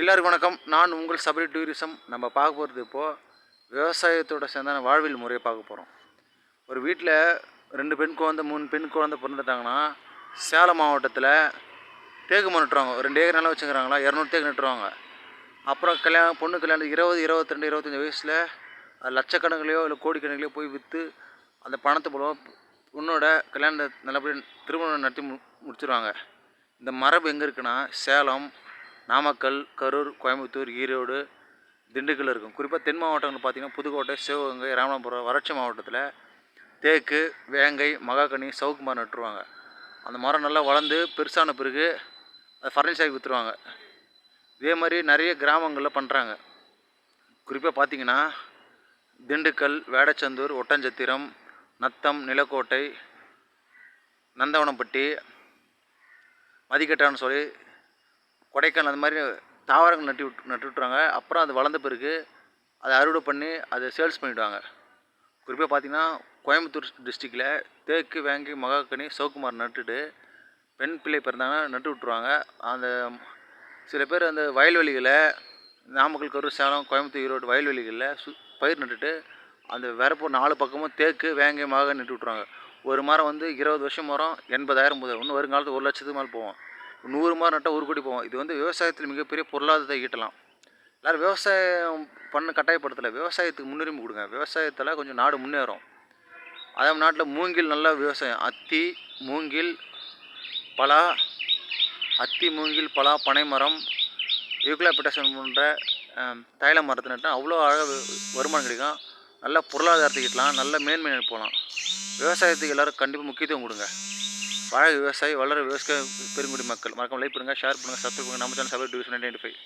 எல்லாருக்கும் வணக்கம். நான் உங்கள் சபரி டூரிசம். நம்ம பார்க்க போகிறது இப்போது விவசாயத்தோட சேர்ந்தான வாழ்வியல் முறையை பார்க்க போகிறோம் ஒரு வீட்டில் ரெண்டு பெண் குழந்தை மூணு பெண் குழந்தை பிறந்துட்டாங்கன்னா சேலம் மாவட்டத்தில் தேக்கு நட்டுருவாங்க. ரெண்டு ஏக்கர் நிலம் வச்சுக்கிறாங்களா? இரநூறு தேக்கு நட்டுருவாங்க. அப்புறம் கல்யாணம் பொண்ணு கல்யாணம் இருபது இருபத்திரெண்டு இருபத்தஞ்சி வயசில் லட்சக்கணக்கிலையோ இல்லை கோடிக்கணக்கிலையோ போய் விற்று அந்த பணத்தை போல பொண்ணோட கல்யாணத்தை நல்லபடியாக திருமணம் நடத்தி மு முடிச்சிருவாங்க. இந்த மரபு எங்கே இருக்குன்னா சேலம் நாமக்கல் கரூர் கோயம்புத்தூர் ஈரோடு திண்டுக்கல் இருக்கும். குறிப்பாக தென் மாவட்டங்கள் பார்த்திங்கன்னா புதுக்கோட்டை சிவகங்கை ராமநாதபுரம் வறட்சி மாவட்டத்தில் தேக்கு வேங்கை மகாகனி சவுக்கு மரம் நட்டுருவாங்க. அந்த மரம் நல்லா வளர்ந்து பெருசான பிறகு அதை ஃபர்னிச்சராகி விற்றுருவாங்க இதே மாதிரி நிறைய கிராமங்களில் பண்ணுறாங்க குறிப்பாக பார்த்திங்கன்னா திண்டுக்கல் வேடச்சந்தூர் ஒட்டஞ்சத்திரம் நத்தம் நிலக்கோட்டை நந்தவனப்பட்டி மதிக்கட்டான்னு சொல்லி கொடைக்கானல் அந்த மாதிரி தாவரங்கள் நட்டி விட்டு நட்டு விட்ருவாங்க அப்புறம் அது வளர்ந்த பிறகு அதை அறுவடை பண்ணி அதை சேல்ஸ் பண்ணிவிடுவாங்க. குறிப்பாக பார்த்திங்கன்னா கோயம்புத்தூர் டிஸ்ட்ரிக்டில் தேக்கு வேங்கை மகாக்கனி சவுக்குமார் நட்டுட்டு பெண் பிள்ளை பிறந்தாங்கன்னா நட்டு விட்ருவாங்க அந்த சில பேர் அந்த வயல்வெளிகளை நாமக்கல் கரூர் சேலம் கோயம்புத்தூர் ஈரோடு வயல்வெளிகளில் சு பயிர் நட்டுட்டு அந்த வரப்பு நாலு பக்கமும் தேக்கு வேங்கை மகாகனி நட்டு விட்ருவாங்க ஒரு மரம் வந்து இருபது வருஷம் மரம் எண்பதாயிரம் முதல் இன்னும் வருங்காலத்தில் ஒரு லட்சத்துக்கு மேலே போவோம் நூறு மாதிரி நட்டால் ஒரு கோடி போவோம். இது வந்து விவசாயத்தில் மிகப்பெரிய பொருளாதாரத்தை ஈட்டலாம். எல்லோரும் விவசாயம் பண்ண கட்டாயப்படுத்தலை. விவசாயத்துக்கு முன்னுரிமை கொடுங்க. விவசாயத்தில் கொஞ்சம் நாடு முன்னேறும். அதே நாட்டில் மூங்கில் நல்லா விவசாயம். அத்தி மூங்கில் பலா அத்தி மூங்கில் பலா பனை மரம் யூக்லாபிட்டேஷன் போன்ற தைல மரத்தை நட்டால் அவ்வளோ அழகாக வருமானம் கிடைக்கும். நல்ல பொருளாதாரத்தை ஈட்டலாம். நல்ல மேன்மை போகலாம். விவசாயத்துக்கு எல்லோரும் கண்டிப்பாக முக்கியத்துவம் கொடுங்க. வாழ விவசாயி வளர விவசாய பெருங்குடி மக்கள். மறக்காம லைக் பண்ணுங்கள் ஷேர் பண்ணுங்கள் சப்ஸ்கிரைப் பண்ணுங்கள் நம்ம channel Sabari two ninety five